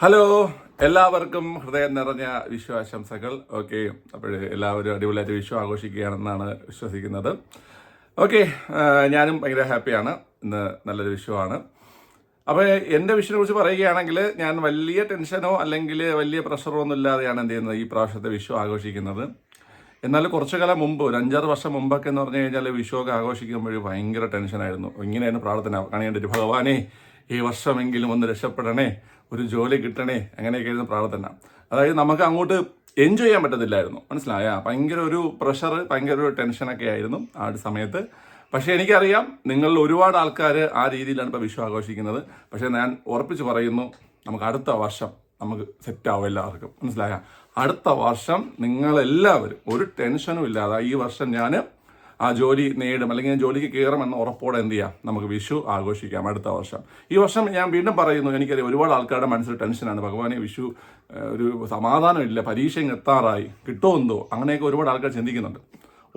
Hello എല്ലാവർക്കും ഹൃദയം നിറഞ്ഞ വിശ്വാശംസകൾ. ഓക്കെ അപ്പോൾ എല്ലാവരും അടിപൊളിയായിട്ട് വിഷു ആഘോഷിക്കുകയാണെന്നാണ് വിശ്വസിക്കുന്നത്. ഓക്കെ ഞാനും ഭയങ്കര ഹാപ്പിയാണ്. ഇന്ന് നല്ലൊരു വിഷുവാണ് അപ്പോൾ എന്റെ വിഷുവിനെ കുറിച്ച് പറയുകയാണെങ്കിൽ ഞാൻ വലിയ ടെൻഷനോ അല്ലെങ്കിൽ വലിയ പ്രഷറോ ഒന്നും ഇല്ലാതെയാണ് എന്ത് ചെയ്യുന്നത് ഈ പ്രാവശ്യത്തെ വിഷു ആഘോഷിക്കുന്നത്. എന്നാൽ കുറച്ചു കാലം മുമ്പ് ഒരു അഞ്ചാറ് വർഷം മുമ്പൊക്കെ എന്ന് പറഞ്ഞു കഴിഞ്ഞാൽ വിഷുവൊക്കെ ആഘോഷിക്കുമ്പോൾ ഭയങ്കര ടെൻഷനായിരുന്നു. ഇങ്ങനെയായിരുന്നു പ്രാർത്ഥന. കാണേണ്ടത് ഭഗവാനെ ഈ വർഷമെങ്കിലും ഒന്ന് രക്ഷപ്പെടണേ. ഒരു ജോലി കിട്ടണേ അങ്ങനെയൊക്കെയായിരുന്നു പ്രാർത്ഥന. അതായത് നമുക്ക് അങ്ങോട്ട് എൻജോയ് ചെയ്യാൻ പറ്റത്തില്ലായിരുന്നു. മനസ്സിലായ? ഭയങ്കര ഒരു പ്രഷർ ഭയങ്കര ഒരു ടെൻഷനൊക്കെ ആയിരുന്നു ആ ഒരു സമയത്ത്. പക്ഷേ എനിക്കറിയാം നിങ്ങളിൽ ഒരുപാട് ആൾക്കാർ ആ രീതിയിലാണ് ഇപ്പോൾ വിഷു ആഘോഷിക്കുന്നത്. പക്ഷേ ഞാൻ ഉറപ്പിച്ച് പറയുന്നു നമുക്ക് അടുത്ത വർഷം നമുക്ക് സെറ്റ് ആവും എല്ലാവർക്കും. മനസ്സിലായ? അടുത്ത വർഷം നിങ്ങളെല്ലാവരും ഒരു ടെൻഷനും ഇല്ലാതെ ഈ വർഷം ഞാൻ ആ ജോലി നേടും അല്ലെങ്കിൽ ജോലിക്ക് കയറുമെന്ന ഉറപ്പോടെ എന്ത് ചെയ്യാം? നമുക്ക് വിഷു ആഘോഷിക്കാം അടുത്ത വർഷം. ഈ വർഷം ഞാൻ വീണ്ടും പറയുന്നു എനിക്കറിയാം ഒരുപാട് ആൾക്കാരുടെ മനസ്സിൽ ടെൻഷനാണ്. ഭഗവാനെ വിഷു ഒരു സമാധാനമില്ല പരീക്ഷ എത്താറായി. കിട്ടുമോ എന്തോ? അങ്ങനെയൊക്കെ ഒരുപാട് ആൾക്കാർ ചിന്തിക്കുന്നുണ്ട്.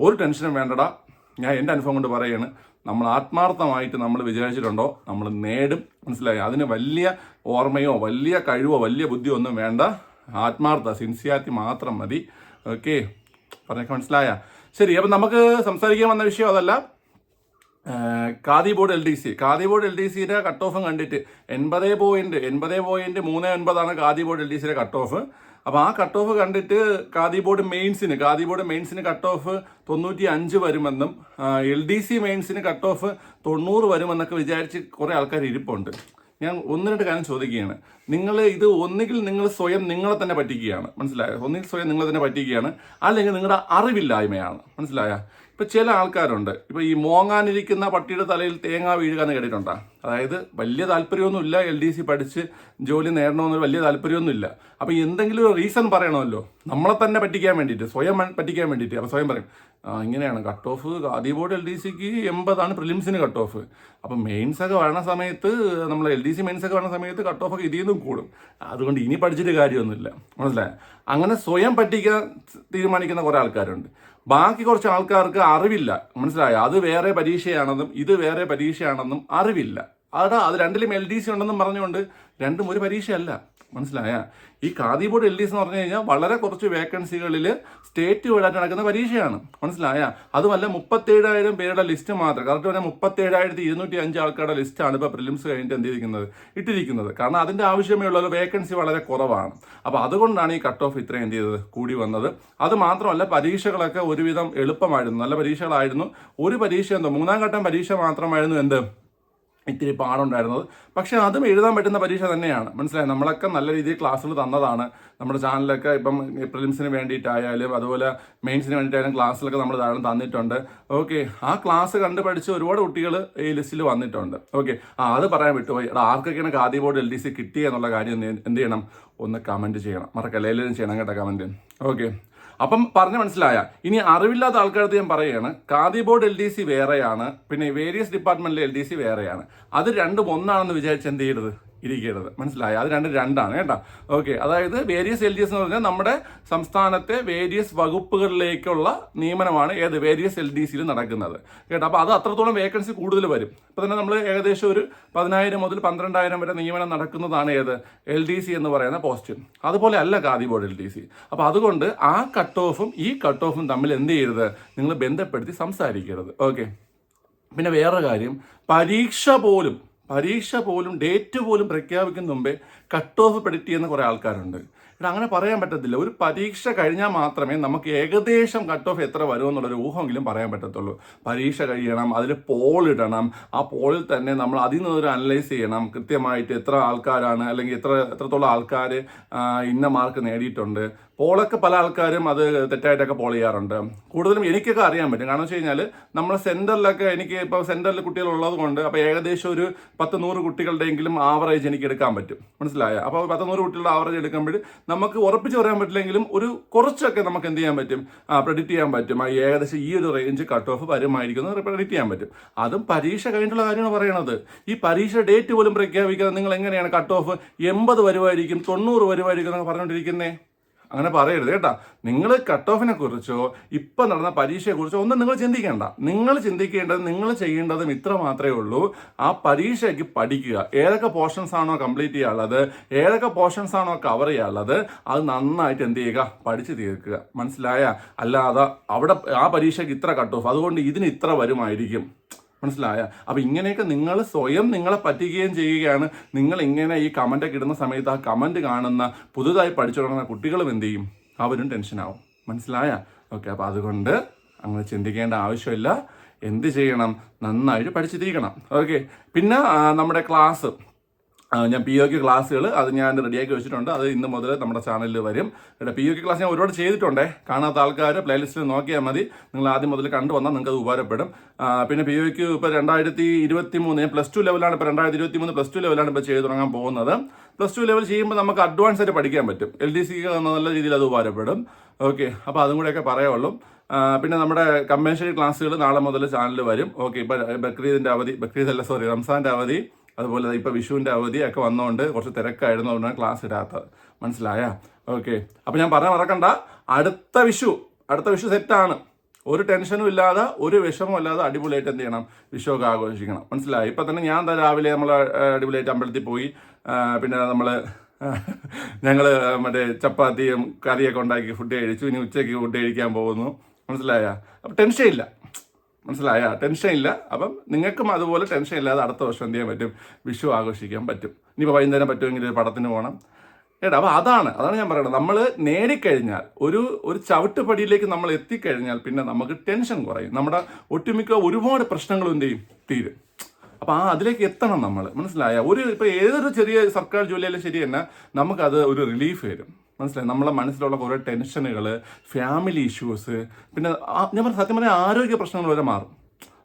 ഒരു ടെൻഷനും വേണ്ടടാ. ഞാൻ എന്റെ അനുഭവം കൊണ്ട് പറയുകയാണ് നമ്മൾ ആത്മാർത്ഥമായിട്ട് നമ്മൾ വിചാരിച്ചിട്ടുണ്ടോ? നമ്മൾ നേടും. മനസ്സിലായി? അതിന് വലിയ ഓർമ്മയോ വലിയ കഴിവോ വലിയ ബുദ്ധിയോ ഒന്നും വേണ്ട. ആത്മാർത്ഥ സിൻസിയാരിറ്റി മാത്രം മതി. ഓക്കെ പറഞ്ഞൊക്കെ മനസ്സിലായ? ശരി അപ്പം നമുക്ക് സംസാരിക്കാൻ വന്ന വിഷയം അതല്ല. Khadi board L D C Khadi board L D സിയുടെ കട്ട് ഓഫും കണ്ടിട്ട് എൺപത് പോയിന്റ് എൺപത് പോയിന്റ് മൂന്ന് ഒൻപതാണ് ഖാദി ബോർഡ് എൽ ഡി സിയുടെ കട്ട് ഓഫ് അപ്പോൾ ആ കട്ട് ഓഫ് കണ്ടിട്ട് ഖാദി ബോർഡ് മെയിൻസിന് ഖാദി ബോർഡ് മെയിൻസിന് കട്ട് ഓഫ് തൊണ്ണൂറ്റി അഞ്ച് വരുമെന്നും എൽ ഡി സി മെയിൻസിന് കട്ട് ഓഫ് തൊണ്ണൂറ് വരുമെന്നൊക്കെ വിചാരിച്ച് കുറേ ആൾക്കാർ ഇരിപ്പുണ്ട്. ഞാൻ ഒന്ന് രണ്ട് കാര്യം ചോദിക്കുകയാണ്. നിങ്ങൾ ഇത് ഒന്നുകിൽ നിങ്ങൾ സ്വയം നിങ്ങളെ തന്നെ പറ്റിക്കുകയാണ്. മനസ്സിലായോ? ഒന്നുകിൽ സ്വയം നിങ്ങളെ തന്നെ പറ്റിക്കുകയാണ്. അല്ലെങ്കിൽ നിങ്ങളുടെ അറിവില്ലായ്മയാണ്. മനസ്സിലായ? ഇപ്പൊ ചില ആൾക്കാരുണ്ട്. ഇപ്പൊ ഈ മോങ്ങാനിരിക്കുന്ന പട്ടിയുടെ തലയിൽ തേങ്ങ വീഴുക എന്ന് കേട്ടിട്ടുണ്ടോ? അതായത് വലിയ താല്പര്യമൊന്നുമില്ല എൽ ഡി സി പഠിച്ച് ജോലി നേടണമെന്ന് വലിയ താല്പര്യമൊന്നുമില്ല. അപ്പൊ എന്തെങ്കിലും ഒരു റീസൺ പറയണമല്ലോ. നമ്മളെ തന്നെ പറ്റിക്കാൻ വേണ്ടിയിട്ട് സ്വയം പറ്റിക്കാൻ വേണ്ടിയിട്ട്. അപ്പൊ സ്വയം പറയും ഇങ്ങനെയാണ്. കട്ട് ഓഫ് ആദ്യ ബോർഡ് എൽ ഡി സിക്ക് എൺപതാണ് പ്രിലിംസിന് കട്ട് ഓഫ്. അപ്പം മെയിൻസ് ഒക്കെ വരണ സമയത്ത് നമ്മൾ എൽ ഡി സി മെയിൻസ് ഒക്കെ വരണ സമയത്ത് കട്ട് ഓഫ് ഒക്കെ ഇതിൽ നിന്നും കൂടും. അതുകൊണ്ട് ഇനി പഠിച്ചിട്ട് കാര്യമൊന്നുമില്ല. മനസ്സിലായോ? അങ്ങനെ സ്വയം പറ്റിക്കാൻ തീരുമാനിക്കുന്ന കുറേ ആൾക്കാരുണ്ട്. ബാക്കി കുറച്ച് ആൾക്കാർക്ക് അറിവില്ല. മനസ്സിലായോ? അത് വേറെ പരീക്ഷയാണെന്നും ഇത് വേറെ പരീക്ഷയാണെന്നും അറിവില്ല. അതാ അത് രണ്ടിലും എൽ ഡി സി ഉണ്ടെന്നും പറഞ്ഞുകൊണ്ട് രണ്ടും ഒരു പരീക്ഷയല്ല. മനസ്സിലായ? ഈ Khadi board L D S എന്ന് പറഞ്ഞു കഴിഞ്ഞാൽ വളരെ കുറച്ച് വേക്കൻസികളിൽ സ്റ്റേറ്റ് വൈഡായിട്ട് നടക്കുന്ന പരീക്ഷയാണ്. മനസ്സിലായ? അതുമല്ല മുപ്പത്തേഴായിരം പേരുടെ ലിസ്റ്റ് മാത്രം. കറക്റ്റ് പറഞ്ഞാൽ മുപ്പത്തേഴായിരത്തി ഇരുന്നൂറ്റി അഞ്ച് ആൾക്കാരുടെ ലിസ്റ്റാണ് ഇപ്പോൾ പ്രിലിംസ് കഴിഞ്ഞിട്ട് എന്ത് ചെയ്തിരിക്കുന്നത്? ഇട്ടിരിക്കുന്നത്. കാരണം അതിന്റെ ആവശ്യമേ ഉള്ളൂ. വേക്കൻസി വളരെ കുറവാണ്. അപ്പോൾ അതുകൊണ്ടാണ് ഈ കട്ട് ഓഫ് ഇത്രയും എന്ത് ചെയ്തത്? കൂടി വന്നത്. അത് മാത്രമല്ല പരീക്ഷകളൊക്കെ ഒരുവിധം എളുപ്പമായിരുന്നു. നല്ല പരീക്ഷകളായിരുന്നു. ഒരു പരീക്ഷ എന്തോ? മൂന്നാം ഘട്ടം പരീക്ഷ മാത്രമായിരുന്നു എന്ത്? ഇത്തിരി പാടുണ്ടായിരുന്നത്. പക്ഷെ അതും എഴുതാൻ പറ്റുന്ന പരീക്ഷ തന്നെയാണ്. മനസ്സിലായി? നമ്മളൊക്കെ നല്ല രീതിയിൽ ക്ലാസ്സുകൾ തന്നതാണ്. നമ്മുടെ ചാനലൊക്കെ ഇപ്പം പ്രിലിംസിന് വേണ്ടിയിട്ടായാലും അതുപോലെ മെയിൻസിന് വേണ്ടിയിട്ടായാലും ക്ലാസ്സിലൊക്കെ നമ്മൾ ധാരാളം തന്നിട്ടുണ്ട്. ഓക്കെ ആ ക്ലാസ് കണ്ട് പഠിച്ച ഒരുപാട് കുട്ടികൾ ഈ ലിസ്റ്റിൽ വന്നിട്ടുണ്ട്. ഓക്കെ ആ അത് പറയാൻ വിട്ടുപോയി. എടാ ആർക്കൊക്കെയാണ് Khadi board L D C കിട്ടിയെന്നുള്ള കാര്യം എന്ത് ചെയ്യണം? ഒന്ന് കമന്റ് ചെയ്യണം. മറക്കല്ല? എല്ലാവരും ചെയ്യണം കേട്ടോ കമന്റ് ഓക്കെ അപ്പം പറഞ്ഞ് മനസ്സിലായ. ഇനി അറിവില്ലാത്ത ആൾക്കാരത്ത് ഞാൻ പറയുകയാണ്. Khadi board L D C വേറെയാണ്. പിന്നെ വേരിയസ് ഡിപ്പാർട്ട്മെന്റിലെ എൽ ഡി സി വേറെയാണ്. അത് രണ്ടും ഒന്നാണെന്ന് വിചാരിച്ച് എന്ത് ചെയ്യരുത്? ഇരിക്കരുത് മനസ്സിലായി? അത് രണ്ടും രണ്ടാണ് കേട്ടോ. ഓക്കെ അതായത് വേരിയസ് എൽ ഡി എസ് എന്ന് പറഞ്ഞാൽ നമ്മുടെ സംസ്ഥാനത്തെ വേരിയസ് വകുപ്പുകളിലേക്കുള്ള നിയമനമാണ് ഏത്? വേരിയസ് എൽ ഡി സിയിൽ നടക്കുന്നത്. കേട്ടോ? അപ്പോൾ അത് അത്രത്തോളം വേക്കൻസി കൂടുതൽ വരും. ഇപ്പോൾ തന്നെ നമ്മൾ ഏകദേശം ഒരു പതിനായിരം മുതൽ പന്ത്രണ്ടായിരം വരെ നിയമനം നടക്കുന്നതാണ് ഏത്? എൽ ഡി സി എന്ന് പറയുന്ന പോസ്റ്റ് അതുപോലെ അല്ല Khadi board L D C അപ്പോൾ അതുകൊണ്ട് ആ കട്ട് ഓഫും ഈ കട്ട് ഓഫും തമ്മിൽ എന്ത് ചെയ്യരുത്? നിങ്ങൾ ബന്ധപ്പെടുത്തി സംസാരിക്കരുത്. ഓക്കെ പിന്നെ വേറെ കാര്യം. പരീക്ഷ പോലും പരീക്ഷ പോലും ഡേറ്റ് പോലും പ്രഖ്യാപിക്കുന്ന മുമ്പേ കട്ട് ഓഫ് പ്രെഡിക്റ്റ് ചെയ്യുന്ന കുറേ ആൾക്കാരുണ്ട്. ഇവിടെ അങ്ങനെ പറയാൻ പറ്റത്തില്ല. ഒരു പരീക്ഷ കഴിഞ്ഞാൽ മാത്രമേ നമുക്ക് ഏകദേശം കട്ട് ഓഫ് എത്ര വരുമെന്നുള്ളൊരു ഊഹമെങ്കിലും പറയാൻ പറ്റത്തുള്ളൂ. പരീക്ഷ കഴിയണം അതിൽ പോൾ ഇടണം. ആ പോളിൽ തന്നെ നമ്മൾ അതിൽ നിന്നൊരു അനലൈസ് ചെയ്യണം. കൃത്യമായിട്ട് എത്ര ആൾക്കാരാണ് അല്ലെങ്കിൽ എത്ര എത്രത്തോളം ആൾക്കാർ ഇന്ന മാർക്ക് നേടിയിട്ടുണ്ട്. പോളൊക്കെ പല ആൾക്കാരും അത് തെറ്റായിട്ടൊക്കെ പോൾ ചെയ്യാറുണ്ട്. കൂടുതലും എനിക്കൊക്കെ അറിയാൻ പറ്റും. കാരണം വെച്ച് കഴിഞ്ഞാൽ നമ്മൾ സെന്ററിലൊക്കെ എനിക്ക് ഇപ്പോൾ സെന്ററിൽ കുട്ടികൾ ഉള്ളത് കൊണ്ട് അപ്പോൾ ഏകദേശം ഒരു പത്ത് നൂറ് കുട്ടികളുടെയെങ്കിലും ആവറേജ് എനിക്ക് എടുക്കാൻ പറ്റും. മനസ്സിലായ? അപ്പോൾ പത്ത് നൂറ് കുട്ടികളുടെ ആവറേജ് എടുക്കുമ്പോൾ നമുക്ക് ഉറപ്പിച്ച് പറയാൻ പറ്റില്ലെങ്കിലും ഒരു കുറച്ചൊക്കെ നമുക്ക് എന്ത് ചെയ്യാൻ പറ്റും? പ്രെഡിക്റ്റ് ചെയ്യാൻ പറ്റും. ഏകദേശം ഈ ഒരു റേഞ്ച് കട്ട് ഓഫ് വരുമായിരിക്കും പ്രെഡിക്റ്റ് ചെയ്യാൻ പറ്റും. അതും പരീക്ഷ കഴിഞ്ഞുള്ള കാര്യമാണ് പറയണത്. ഈ പരീക്ഷ ഡേറ്റ് പോലും പ്രഖ്യാപിക്കാതെ നിങ്ങൾ എങ്ങനെയാണ് കട്ട് ഓഫ് എൺപത് വരുമായിരിക്കും തൊണ്ണൂറ് വരുമായിരിക്കും എന്നൊക്കെ പറഞ്ഞുകൊണ്ടിരിക്കുന്നേ? അങ്ങനെ പറയരുത് കേട്ടാ. നിങ്ങൾ കട്ട് ഓഫിനെ കുറിച്ചോ ഇപ്പം നടന്ന പരീക്ഷയെ കുറിച്ചോ ഒന്നും നിങ്ങൾ ചിന്തിക്കേണ്ട. നിങ്ങൾ ചിന്തിക്കേണ്ടത് നിങ്ങൾ ചെയ്യേണ്ടതും ഇത്ര മാത്രമേ ഉള്ളൂ. ആ പരീക്ഷയ്ക്ക് പഠിക്കുക. ഏതൊക്കെ പോർഷൻസ് ആണോ കംപ്ലീറ്റ് ചെയ്യാനുള്ളത് ഏതൊക്കെ പോർഷൻസ് ആണോ കവർ ചെയ്യാനുള്ളത് അത് നന്നായിട്ട് എന്ത് ചെയ്യുക? പഠിച്ചു തീർക്കുക. മനസ്സിലായ? അല്ലാതെ അവിടെ ആ പരീക്ഷയ്ക്ക് ഇത്ര കട്ട് ഓഫ് അതുകൊണ്ട് ഇതിന് ഇത്ര വരുമായിരിക്കും. മനസ്സിലായ? അപ്പൊ ഇങ്ങനെയൊക്കെ നിങ്ങൾ സ്വയം നിങ്ങളെ പറ്റിക്കുകയും ചെയ്യുകയാണ്. നിങ്ങൾ ഇങ്ങനെ ഈ കമന്റ് ഒക്കെ ഇടുന്ന സമയത്ത് ആ കമന്റ് കാണുന്ന പുതുതായി പഠിച്ചു തുടങ്ങുന്ന കുട്ടികളും എന്ത് ചെയ്യും? അവരും ടെൻഷനാവും മനസ്സിലായ? ഓക്കെ അപ്പൊ അതുകൊണ്ട് അങ്ങനെ ചിന്തിക്കേണ്ട ആവശ്യമില്ല. എന്ത് ചെയ്യണം? നന്നായിട്ട് പഠിച്ചിരിക്കണം. ഓക്കെ പിന്നെ നമ്മുടെ ക്ലാസ് ഞാൻ പി ഒ കെ ക്ലാസ്സുകൾ അത് ഞാൻ റെഡിയാക്കി വെച്ചിട്ടുണ്ട്. അത് ഇന്ന് മുതൽ നമ്മുടെ ചാനലിൽ വരും. ഇവിടെ പി ഒ കെ ക്ലാസ് ഞാൻ ഒരുപാട് ചെയ്തിട്ടുണ്ടേ. കാണാത്ത ആൾക്കാർ പ്ലേലിസ്റ്റിൽ നോക്കിയാൽ മതി. നിങ്ങൾ ആദ്യം മുതൽ കണ്ടു വന്നാൽ നിങ്ങൾക്ക് അത് ഉപകാരപ്പെടും. പിന്നെ പി ഒ കെ ഇപ്പോൾ രണ്ടായിരത്തി ഇരുപത്തി മൂന്ന് പ്ലസ് ടു ലെവലാണ് ഇപ്പോൾ രണ്ടായിരത്തി ഇരുപത്തി മൂന്ന് പ്ലസ് ടു ലെവലാണ് ഇപ്പോൾ ചെയ്തു തുടങ്ങാൻ പോകുന്നത്. പ്ലസ് ടു ലെവൽ ചെയ്യുമ്പോൾ നമുക്ക് അഡ്വാൻസ് ആയിട്ട് പഠിക്കാൻ പറ്റും. എൽ ഡി സിക്ക് നല്ല രീതിയിൽ അത് ഉപകാരപ്പെടും. ഓക്കെ അപ്പോൾ അതും കൂടെയൊക്കെ പറയുള്ളൂ. പിന്നെ നമ്മുടെ കമ്പൻഷറി ക്ലാസ്സുകൾ നാളെ മുതൽ ചാനലിൽ വരും. ഓക്കെ ഇപ്പോൾ ബക്രീദിന്റെ അവധി ബക്രീദ് അല്ല സോറി റംസാന്റെ അവധി. അതുപോലെ ഇപ്പോൾ വിഷുവിന്റെ അവധിയൊക്കെ വന്നതുകൊണ്ട് കുറച്ച് തിരക്കായിരുന്നു അതുകൊണ്ടാണ് ക്ലാസ് ഇടാത്തത്. മനസ്സിലായ? ഓക്കെ അപ്പോൾ ഞാൻ പറഞ്ഞ മറക്കണ്ട. അടുത്ത വിഷു അടുത്ത വിഷു സെറ്റാണ് ഒരു ടെൻഷനും ഇല്ലാതെ ഒരു വിഷമവും ഇല്ലാതെ അടിപൊളിയായിട്ട് എന്ത് ചെയ്യണം? വിഷുവൊക്കെ ആഘോഷിക്കണം. മനസ്സിലായി? ഇപ്പം തന്നെ ഞാൻ എന്താ രാവിലെ നമ്മൾ അടിപൊളിയായിട്ട് അമ്പലത്തിൽ പോയി പിന്നെ നമ്മൾ ഞങ്ങൾ മറ്റേ ചപ്പാത്തിയും കറിയൊക്കെ ഉണ്ടാക്കി ഫുഡ് കഴിച്ചു. ഇനി ഉച്ചയ്ക്ക് ഫുഡ് കഴിക്കാൻ പോകുന്നു. മനസ്സിലായ? അപ്പം ടെൻഷൻ ഇല്ല. മനസ്സിലായ? ടെൻഷൻ ഇല്ല. അപ്പം നിങ്ങൾക്കും അതുപോലെ ടെൻഷൻ ഇല്ലാതെ അടുത്ത വർഷം എന്ത് ചെയ്യാൻ പറ്റും? വിഷു ആഘോഷിക്കാൻ പറ്റും. ഇനിയിപ്പോൾ വൈകുന്നേരം പറ്റുമെങ്കിൽ ഒരു പടത്തിന് പോകണം ഏട്ടാ അപ്പോൾ അതാണ്. അതാണ് ഞാൻ പറയുന്നത് നമ്മൾ നേടിക്കഴിഞ്ഞാൽ ഒരു ഒരു ചവിട്ടുപടിയിലേക്ക് നമ്മൾ എത്തിക്കഴിഞ്ഞാൽ പിന്നെ നമുക്ക് ടെൻഷൻ കുറയും. നമ്മുടെ ഒട്ടുമിക്ക ഒരുപാട് പ്രശ്നങ്ങളും എന്ത് ചെയ്യും? തീരും. അപ്പോൾ ആ അതിലേക്ക് എത്തണം നമ്മൾ മനസ്സിലായ? ഒരു ഇപ്പോൾ ഏതൊരു ചെറിയ സർക്കാർ ജോലിയായാലും ശരി തന്നെ നമുക്കത് ഒരു റിലീഫ് വരും. മനസ്സിലായി? നമ്മളെ മനസ്സിലുള്ള കുറേ ടെൻഷനുകൾ ഫാമിലി ഇഷ്യൂസ് പിന്നെ ഞാൻ പറഞ്ഞ സത്യം പറഞ്ഞാൽ ആരോഗ്യ പ്രശ്നങ്ങൾ വരെ മാറും.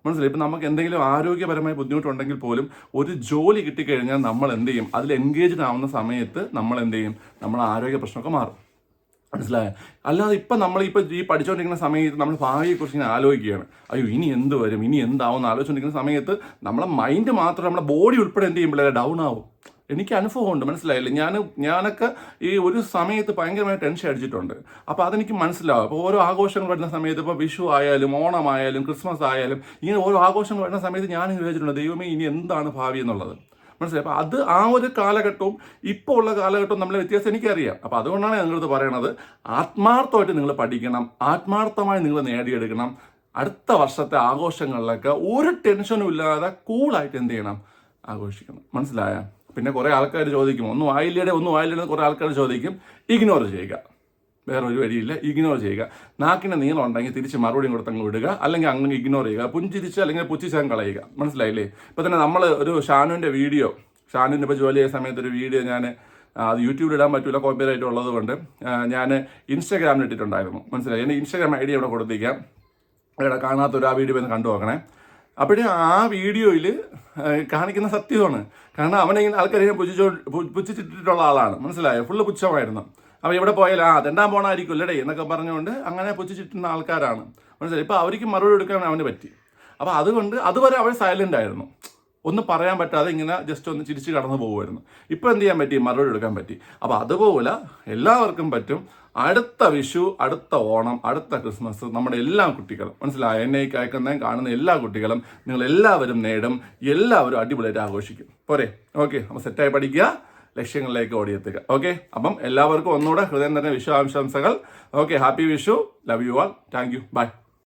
മനസ്സിലായി? ഇപ്പം നമുക്ക് എന്തെങ്കിലും ആരോഗ്യപരമായ ബുദ്ധിമുട്ടുണ്ടെങ്കിൽ പോലും ഒരു ജോലി കിട്ടിക്കഴിഞ്ഞാൽ നമ്മൾ എന്ത് ചെയ്യും? അതിൽ എൻഗേജ്ഡ് ആവുന്ന സമയത്ത് നമ്മൾ എന്ത് ചെയ്യും? നമ്മളെ ആരോഗ്യ പ്രശ്നമൊക്കെ മാറും. മനസ്സിലായ? അല്ലാതെ ഇപ്പം നമ്മൾ ഇപ്പം ഈ പഠിച്ചുകൊണ്ടിരിക്കുന്ന സമയത്ത് നമ്മൾ ഭാവിയെക്കുറിച്ച് ഇങ്ങനെ ആലോചിക്കുകയാണ്. അയ്യോ ഇനി എന്ത് വരും? ഇനി എന്താവും എന്ന് ആലോചിച്ചുകൊണ്ടിരിക്കുന്ന സമയത്ത് നമ്മളെ മൈൻഡ് മാത്രം നമ്മുടെ ബോഡി ഉൾപ്പെടെ എന്ത് ചെയ്യുമ്പോഴേ ഡൗൺ ആവും. എനിക്ക് അനുഭവമുണ്ട് മനസ്സിലായില്ല? ഞാൻ ഞാനൊക്കെ ഈ ഒരു സമയത്ത് ഭയങ്കരമായി ടെൻഷൻ അടിച്ചിട്ടുണ്ട്. അപ്പോൾ അതെനിക്ക് മനസ്സിലാവും. അപ്പോൾ ഓരോ ആഘോഷങ്ങൾ വരുന്ന സമയത്ത് ഇപ്പോൾ വിഷു ആയാലും ഓണം ആയാലും ക്രിസ്മസ് ആയാലും ഇങ്ങനെ ഓരോ ആഘോഷങ്ങൾ വരുന്ന സമയത്ത് ഞാൻ വിചാരിച്ചിട്ടുണ്ട് ദൈവമേ ഇനി എന്താണ് ഭാവി എന്നുള്ളത്? മനസ്സിലായി? അപ്പോൾ അത് ആ ഒരു കാലഘട്ടവും ഇപ്പോൾ ഉള്ള കാലഘട്ടവും നമ്മളെ വ്യത്യാസം എനിക്കറിയാം. അപ്പോൾ അതുകൊണ്ടാണ് നിങ്ങളത് പറയണത് ആത്മാർത്ഥമായിട്ട് നിങ്ങൾ പഠിക്കണം ആത്മാർത്ഥമായി നിങ്ങൾ നേടിയെടുക്കണം. അടുത്ത വർഷത്തെ ആഘോഷങ്ങളിലൊക്കെ ഒരു ടെൻഷനും ഇല്ലാതെ കൂളായിട്ട് എന്ത് ചെയ്യണം? ആഘോഷിക്കണം. മനസ്സിലായ? പിന്നെ കുറേ ആൾക്കാർ ചോദിക്കും ഒന്നും ആയില്ലേടെ? ഒന്നും ആയില്ലേടെ? കുറേ ആൾക്കാർ ചോദിക്കും. ഇഗ്നോർ ചെയ്യുക. വേറെ ഒരു വഴിയില്ല. ഇഗ്നോർ ചെയ്യുക. നാക്കിന് നീളം ഉണ്ടെങ്കിൽ തിരിച്ച് മറുപടിയും കൊടുത്ത് അങ്ങ് വിടുക. അല്ലെങ്കിൽ അങ്ങനെ ഇഗ്നോർ ചെയ്യുക. പുഞ്ചിരിച്ച് അല്ലെങ്കിൽ പുച്ഛിച്ചങ്ങ് കളയുക. മനസ്സിലായില്ലേ? ഇപ്പം തന്നെ നമ്മൾ ഒരു ഷാനുവിന്റെ വീഡിയോ ഷാനുവിന്റെ ഇപ്പോൾ ജോലി ചെയ്യുന്ന സമയത്ത് ഒരു വീഡിയോ ഞാൻ അത് യൂട്യൂബിൽ ഇടാൻ പറ്റില്ല കോപ്പിറൈറ്റ് ഉള്ളത് കൊണ്ട്. ഞാൻ ഇൻസ്റ്റാഗ്രാമിൽ ഇട്ടിട്ടുണ്ടായിരുന്നു. മനസ്സിലായി? എന്റെ ഇൻസ്റ്റാഗ്രാം ഐ ഡി അവിടെ കൊടുത്തേക്കാം ഇവിടെ കാണാത്തൊരു ആ വീഡിയോ ഒന്ന് കണ്ടു നോക്കണേ. അപ്പോഴേ ആ വീഡിയോയിൽ കാണിക്കുന്ന സത്യമാണ്. കാരണം അവനിങ്ങനെ ആൾക്കാരെ പുച്ഛിച്ചോ പുച്ഛിച്ചിട്ടിട്ടുള്ള ആളാണ്. മനസ്സിലായോ? ഫുള്ള് പുച്ഛമായിരുന്നു. അപ്പോൾ എവിടെ പോയാലും ആ തെണ്ടാൻ പോണായിരിക്കും അല്ലടേ? എന്നൊക്കെ പറഞ്ഞുകൊണ്ട് അങ്ങനെ പുച്ഛിച്ചിട്ടുന്ന ആൾക്കാരാണ്. മനസ്സിലായി? ഇപ്പോൾ അവർക്ക് മറുപടി കൊടുക്കാൻ അവന് പറ്റി. അപ്പോൾ അതുകൊണ്ട് അതുവരെ അവൻ സൈലന്റ് ആയിരുന്നു. ഒന്നും പറയാൻ പറ്റാതെ ഇങ്ങനെ ജസ്റ്റ് ഒന്ന് ചിരിച്ച് കടന്നു പോകുമായിരുന്നു ഇപ്പോൾ എന്ത് ചെയ്യാൻ പറ്റി? മറുപടി എടുക്കാൻ പറ്റി. അപ്പോൾ അതുപോലെ എല്ലാവർക്കും പറ്റും. അടുത്ത വിഷു അടുത്ത ഓണം അടുത്ത ക്രിസ്മസ് നമ്മുടെ എല്ലാ കുട്ടികളും. മനസ്സിലായ? എന്നെ ഈ കാണുന്ന എല്ലാ കുട്ടികളും നിങ്ങൾ എല്ലാവരും നേടും. എല്ലാവരും അടിപൊളിയായിട്ട് ആഘോഷിക്കും. പോരെ? ഓക്കെ അപ്പോൾ സെറ്റായി പഠിക്കുക. ലക്ഷ്യങ്ങളിലേക്ക് ഓടിയെത്തുക. ഓക്കെ അപ്പം എല്ലാവർക്കും ഒന്നുകൂടെ ഹൃദയം തന്നെ വിഷു ആശംസകൾ. Okay happy Vishu. Love you all thank you bye